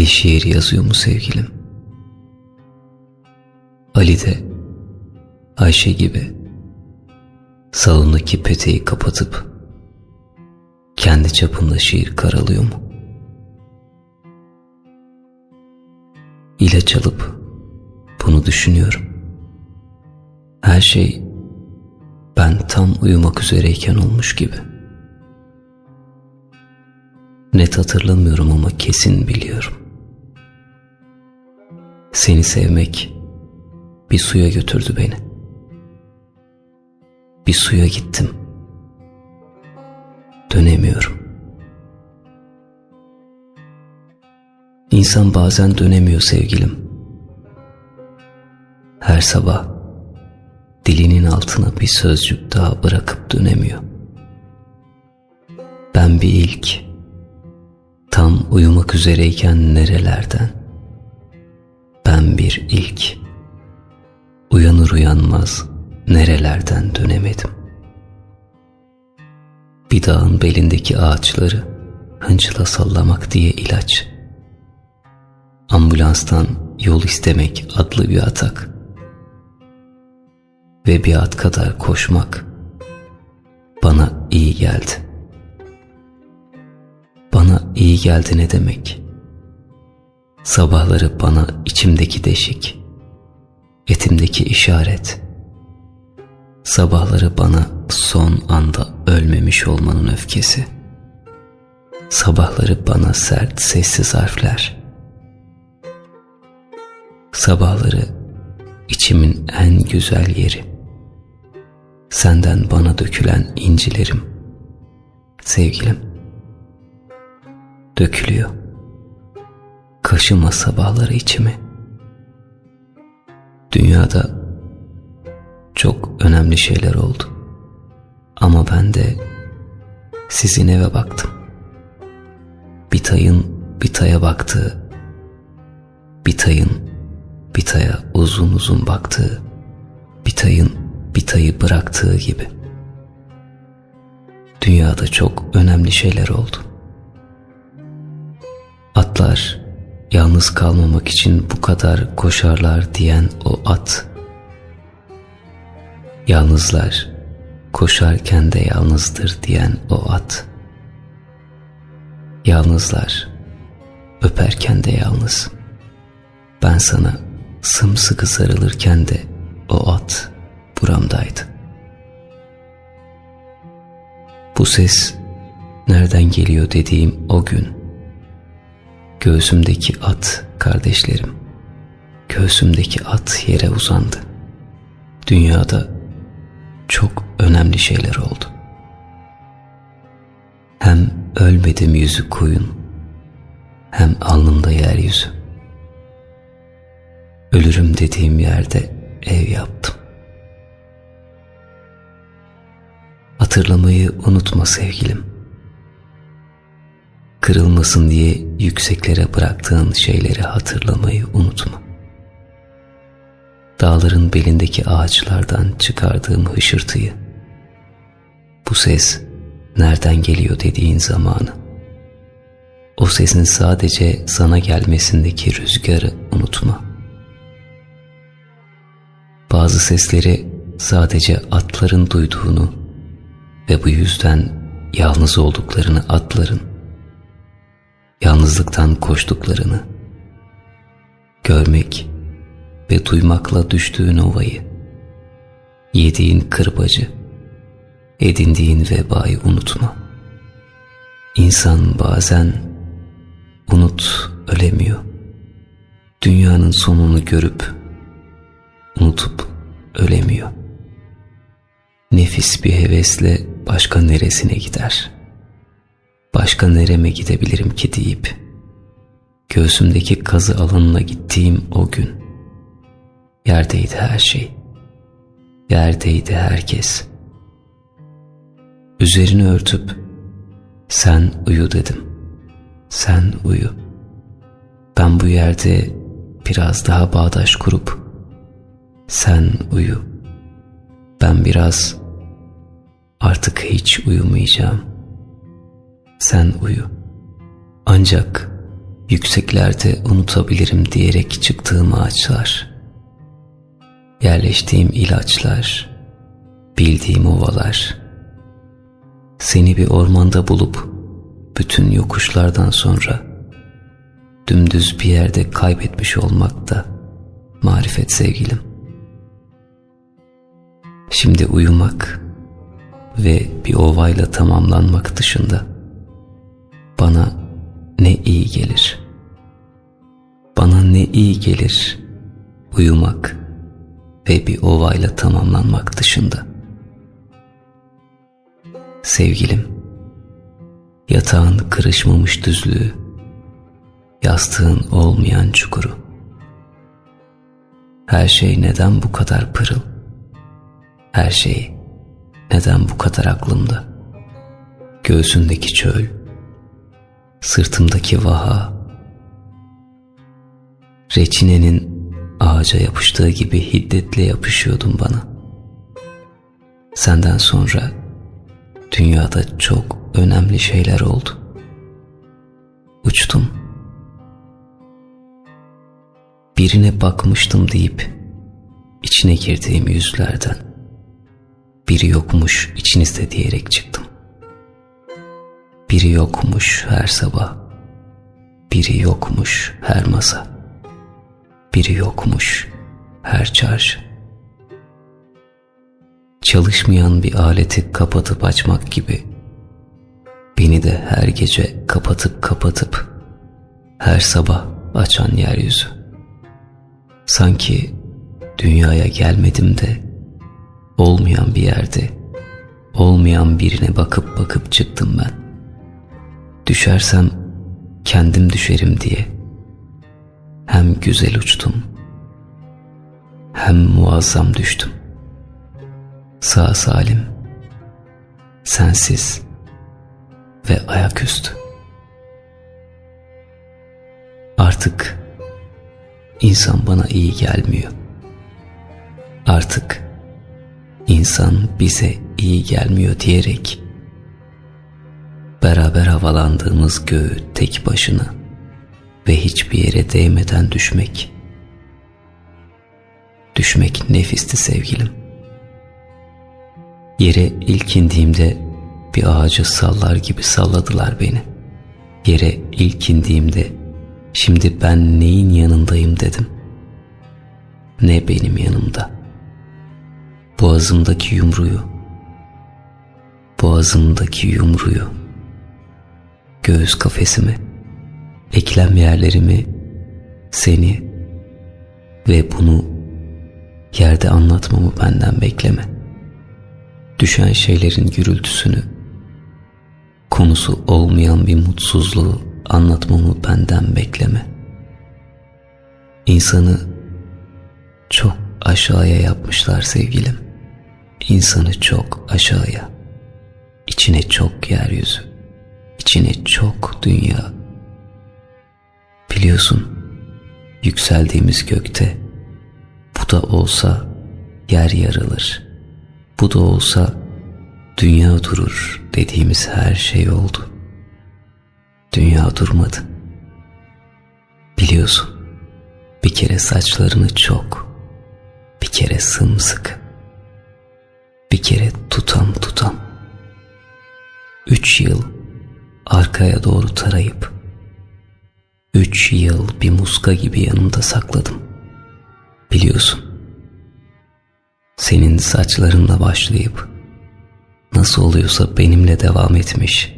Ali şiir yazıyor mu sevgilim? Ali de Ayşe gibi salondaki peteği kapatıp kendi çapında şiir karalıyor mu? İlaç alıp bunu düşünüyorum. Her şey ben tam uyumak üzereyken olmuş gibi. Net hatırlamıyorum ama kesin biliyorum. Seni sevmek bir suya götürdü beni. Bir suya gittim. Dönemiyorum. İnsan bazen dönemiyor sevgilim. Her sabah dilinin altına bir sözcük daha bırakıp dönemiyor. Ben bir ilk, tam uyumak üzereyken nerelerden? Bir ilk, uyanır uyanmaz nerelerden dönemedim. Bir dağın belindeki ağaçları hınçla sallamak diye ilaç. Ambulanstan yol istemek adlı bir atak ve bir at kadar koşmak bana iyi geldi. Bana iyi geldi ne demek? Sabahları bana içimdeki deşik, etimdeki işaret, sabahları bana son anda ölmemiş olmanın öfkesi, sabahları bana sert sessiz harfler, sabahları içimin en güzel yeri, senden bana dökülen incilerim, sevgilim, dökülüyor. Kaşıma sabahları içimi. Dünyada çok önemli şeyler oldu. Ama ben de sizin eve baktım. Bitay'ın Bitay'a baktığı, Bitay'ın Bitay'a uzun uzun baktığı, Bitay'ın Bitay'ı bıraktığı gibi. Dünyada çok önemli şeyler oldu. Atlar yalnız kalmamak için bu kadar koşarlar diyen o at. Yalnızlar koşarken de yalnızdır diyen o at. Yalnızlar öperken de yalnız. Ben sana sımsıkı sarılırken de o at buramdaydı. Bu ses nereden geliyor dediğim o gün. Göğsümdeki at kardeşlerim. Göğsümdeki at yere uzandı. Dünyada çok önemli şeyler oldu. Hem ölmedim yüzü koyun, hem alnımda yeryüzü. Ölürüm dediğim yerde ev yaptım. Hatırlamayı unutma sevgilim. Kırılmasın diye yükseklere bıraktığın şeyleri hatırlamayı unutma. Dağların belindeki ağaçlardan çıkardığım hışırtıyı, bu ses nereden geliyor dediğin zamanı, o sesin sadece sana gelmesindeki rüzgarı unutma. Bazı sesleri sadece atların duyduğunu ve bu yüzden yalnız olduklarını atların, yalnızlıktan koştuklarını, görmek ve duymakla düştüğün ovayı, yediğin kırbacı, edindiğin vebayı unutma. İnsan bazen unut ölemiyor. Dünyanın sonunu görüp unutup ölemiyor. Nefis bir hevesle başka neresine gider? Başka nereme gidebilirim ki deyip göğsümdeki kazı alanına gittiğim o gün yerdeydi her şey. Yerdeydi herkes. Üzerini örtüp sen uyu dedim. Sen uyu. Ben bu yerde biraz daha bağdaş kurup sen uyu. Ben biraz artık hiç uyumayacağım. Sen uyu. Ancak Yükseklerde unutabilirim diyerek çıktığım ağaçlar. Yerleştiğim ilaçlar, bildiğim ovalar. Seni bir ormanda bulup bütün yokuşlardan sonra dümdüz bir yerde kaybetmiş olmak da marifet sevgilim. Şimdi uyumak ve bir ovayla tamamlanmak dışında bana ne iyi gelir. Bana ne iyi gelir uyumak ve bir ovayla tamamlanmak dışında. Sevgilim, yatağın kırışmamış düzlüğü, yastığın olmayan çukuru. Her şey neden bu kadar pırıl? Her şey neden bu kadar aklımda? Göğsündeki çöl, sırtımdaki vaha, reçinenin ağaca yapıştığı gibi hiddetle yapışıyordun bana. Senden sonra dünyada çok önemli şeyler oldu. Uçtum. Birine bakmıştım deyip içine girdiğim yüzlerden biri yokmuş içinizde diyerek çıktım. Biri yokmuş her sabah, biri yokmuş her masa, biri yokmuş her çarşı. Çalışmayan bir aleti kapatıp açmak gibi beni de her gece kapatıp kapatıp her sabah açan yeryüzü. Sanki dünyaya gelmedim de olmayan bir yerde olmayan birine bakıp bakıp çıktım ben. Düşersem kendim düşerim diye hem güzel uçtum hem muazzam düştüm. Sağ salim, sensiz ve ayaküstü. Artık insan bana iyi gelmiyor. Artık insan bize iyi gelmiyor diyerek beraber havalandığımız göğü tek başına ve hiçbir yere değmeden düşmek. Düşmek nefisti sevgilim. Yere ilk indiğimde bir ağacı sallar gibi salladılar beni. Yere ilk indiğimde şimdi ben neyin yanındayım dedim. Ne benim yanımda. Boğazımdaki yumruyu, boğazımdaki yumruyu, göğüs kafesimi, eklem yerlerimi, seni ve bunu yerde anlatmamı benden bekleme. Düşen şeylerin gürültüsünü, konusu olmayan bir mutsuzluğu anlatmamı benden bekleme. İnsanı çok aşağıya yapmışlar sevgilim. İnsanı çok aşağıya. İçine çok yeryüzü. İçine çok dünya. Biliyorsun yükseldiğimiz gökte bu da olsa yer yarılır. Bu da olsa dünya durur dediğimiz her şey oldu. Dünya durmadı. Biliyorsun bir kere saçlarını çok, bir kere sımsıkı, bir kere tutam tutam. Üç yıl arkaya doğru tarayıp, üç yıl bir muska gibi yanımda sakladım. Biliyorsun, senin saçlarınla başlayıp, nasıl oluyorsa benimle devam etmiş,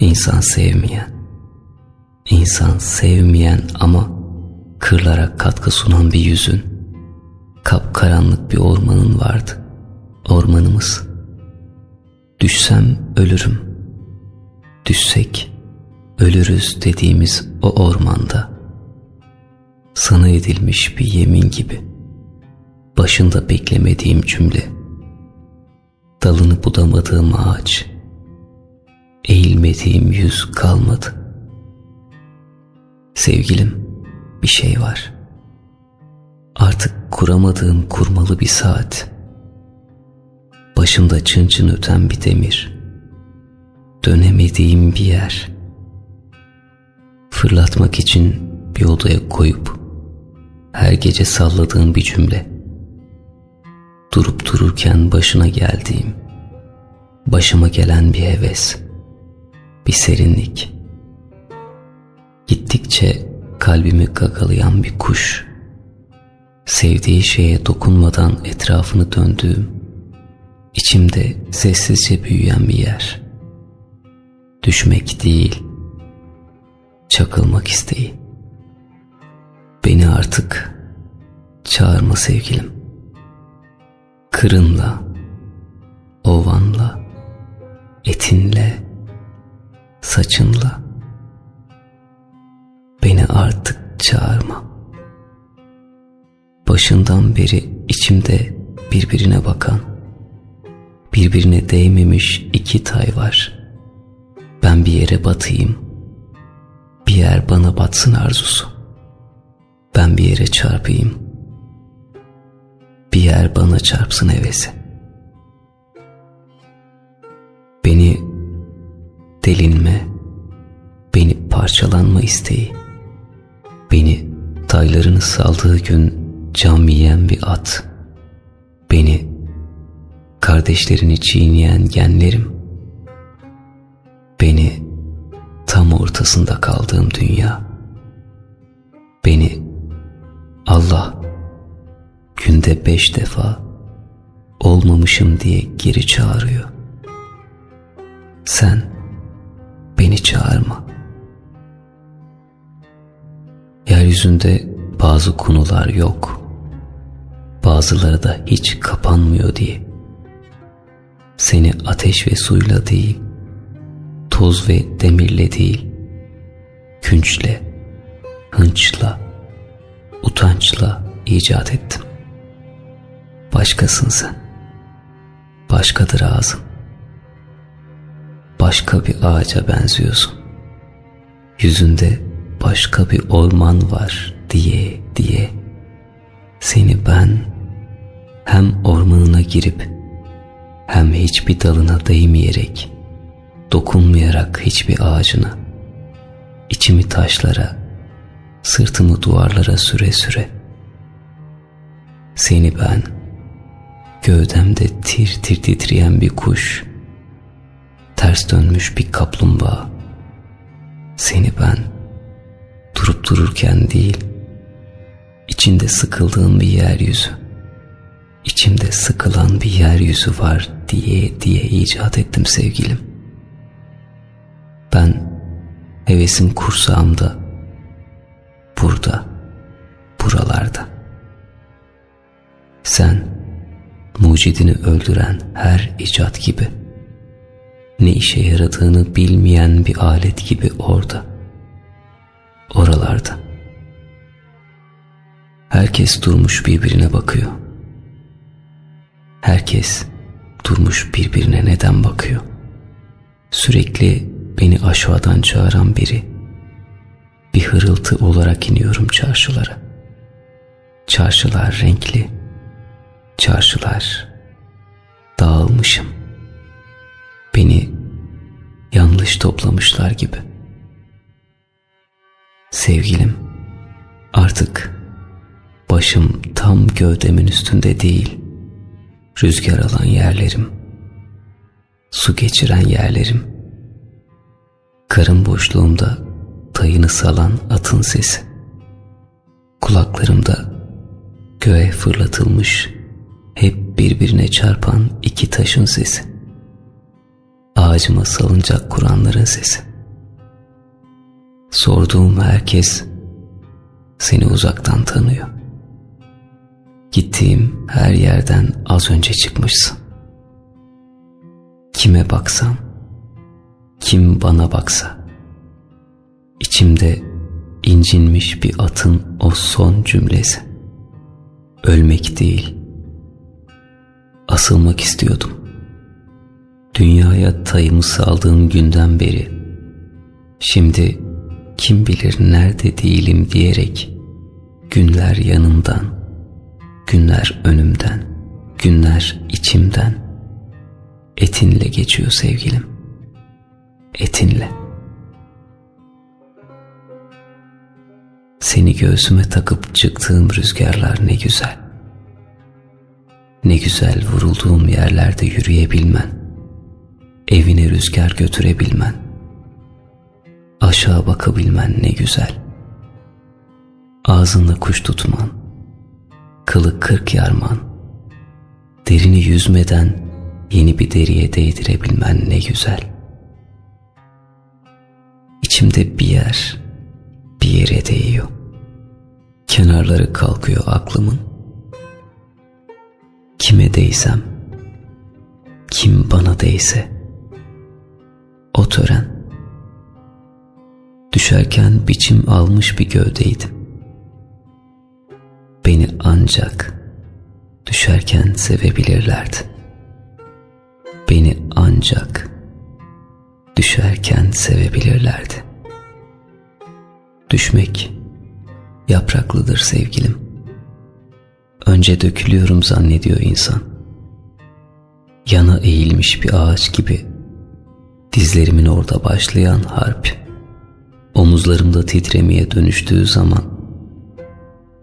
insan sevmeyen, insan sevmeyen ama kırlara katkı sunan bir yüzün, kapkaranlık bir ormanın vardı, ormanımız. Düşsem ölürüm, düşsek ölürüz dediğimiz o ormanda, sana edilmiş bir yemin gibi, başında beklemediğim cümle, dalını budamadığım ağaç, eğilmediğim yüz kalmadı. Sevgilim, bir şey var. Artık kuramadığım kurmalı bir saat. Başında çın çın öten bir demir. Dönemediğim bir yer. fırlatmak için bir odaya koyup her gece salladığım bir cümle. Durup dururken başına geldiğim, başıma gelen bir heves, bir serinlik. Gittikçe kalbimi gagalayan bir kuş. Sevdiği şeye dokunmadan etrafını döndüğüm, içimde sessizce büyüyen bir yer. Düşmek değil, çakılmak isteği. Beni artık çağırma sevgilim. Kırınla, ovanla, etinle, saçınla. Beni artık çağırma. Başından beri içimde birbirine bakan, birbirine değmemiş iki tay var. Ben bir yere batayım, bir yer bana batsın arzusu. Ben bir yere çarpayım, bir yer bana çarpsın hevesi. Beni delinme, beni parçalanma isteği, beni taylarını saldığı gün cam yiyen bir at, beni kardeşlerini çiğneyen genlerim, beni tam ortasında kaldığım dünya, beni Allah günde beş defa olmamışım diye geri çağırıyor. Sen beni çağırma. Yeryüzünde bazı konular yok. Bazıları da hiç kapanmıyor diye. Seni ateş ve suyla değil, toz ve demirle değil, künçle, hınçla, utançla icat ettim. Başkasın sen. Başkadır ağzın. Başka bir ağaca benziyorsun. Yüzünde başka bir orman var diye diye. Seni ben hem ormanına girip hem hiçbir dalına değmeyerek, dokunmayarak hiçbir ağacına, içimi taşlara, sırtımı duvarlara süre süre. Seni ben, gövdemde tir tir titreyen bir kuş, ters dönmüş bir kaplumbağa. Seni ben, durup dururken değil, içinde sıkıldığım bir yeryüzü, içimde sıkılan bir yeryüzü var diye diye icat ettim sevgilim. Ben hevesim kursağımda, burada, buralarda. Sen mucidini öldüren her icat gibi, ne işe yaradığını bilmeyen bir alet gibi orada, oralarda. Herkes durmuş birbirine bakıyor. Herkes durmuş birbirine neden bakıyor? Sürekli beni aşağıdan çağıran biri. Bir hırıltı olarak iniyorum çarşılara. Çarşılar renkli. Çarşılar dağılmışım. Beni yanlış toplamışlar gibi. Sevgilim artık başım tam gövdemin üstünde değil. Rüzgar alan yerlerim, su geçiren yerlerim, karın boşluğumda tayını salan atın sesi, kulaklarımda göğe fırlatılmış hep birbirine çarpan iki taşın sesi, ağacıma salıncak kuranların sesi. Sorduğum herkes seni uzaktan tanıyor. Gittiğim her yerden az önce çıkmışsın. Kime baksam, kim bana baksa, içimde incinmiş bir atın o son cümlesi. Ölmek değil, asılmak istiyordum. Dünyaya tayımı saldığım günden beri, şimdi kim bilir nerede değilim diyerek günler yanımdan, Günler önümden, günler içimden. Etinle geçiyor sevgilim. Etinle. Seni göğsüme takıp çıktığım rüzgarlar ne güzel. Ne güzel vurulduğum yerlerde yürüyebilmen. Evine rüzgar götürebilmen. Aşağı bakabilmen ne güzel. Ağzında kuş tutman. Kılı kırk yarman. Derini yüzmeden yeni bir deriye değdirebilmen ne güzel. İçimde bir yer bir yere değiyor. Kenarları kalkıyor aklımın. Kime değsem, kim bana değse, o tören. Düşerken biçim almış bir gövdeydim. Beni ancak düşerken sevebilirlerdi. Beni ancak düşerken sevebilirlerdi. Düşmek yapraklıdır sevgilim. Önce dökülüyorum zannediyor insan. Yana eğilmiş bir ağaç gibi dizlerimin orada başlayan harp omuzlarımda titremeye dönüştüğü zaman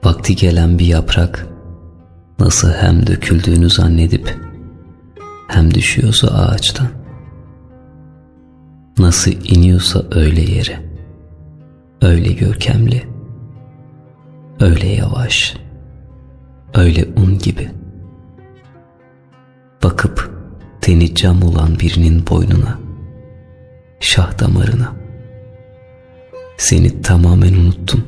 vakti gelen bir yaprak nasıl hem döküldüğünü zannedip hem düşüyorsa ağaçtan nasıl iniyorsa öyle yere. Öyle görkemli. Öyle yavaş. Öyle un gibi. Bakıp teni cam olan birinin boynuna şah damarına. Seni tamamen unuttum.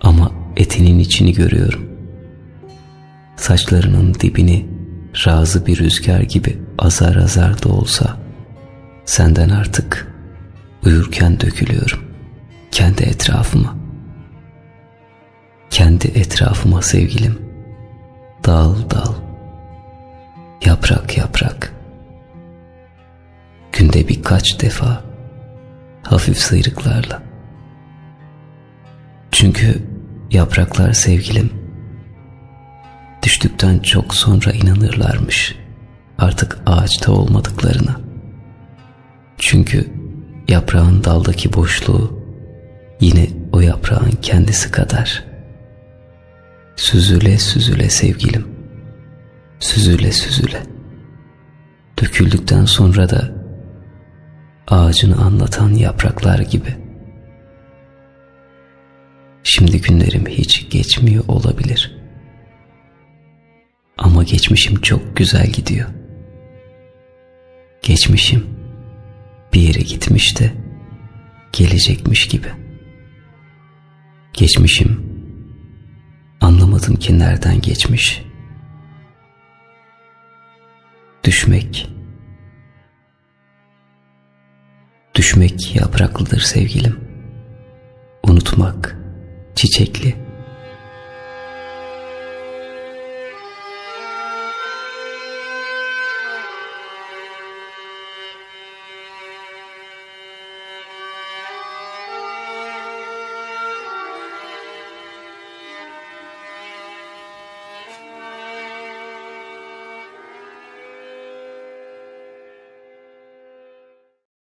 Ama etinin içini görüyorum. Saçlarının dibini razı bir rüzgar gibi azar azar da olsa senden artık uyurken dökülüyorum kendi etrafıma. Kendi etrafıma sevgilim. Dal dal yaprak yaprak. Günde birkaç defa hafif sıyrıklarla. Çünkü yapraklar sevgilim. Düştükten çok sonra inanırlarmış artık ağaçta olmadıklarına. Çünkü yaprağın daldaki boşluğu yine o yaprağın kendisi kadar. Süzüle süzüle sevgilim, süzüle süzüle. Döküldükten sonra da ağacını anlatan yapraklar gibi. Şimdi günlerim hiç geçmiyor olabilir.'' Ama geçmişim çok güzel gidiyor. Geçmişim bir yere gitmiş de gelecekmiş gibi. Geçmişim anlamadım ki nereden geçmiş. Düşmek Düşmek yapraklıdır sevgilim. Unutmak çiçekli.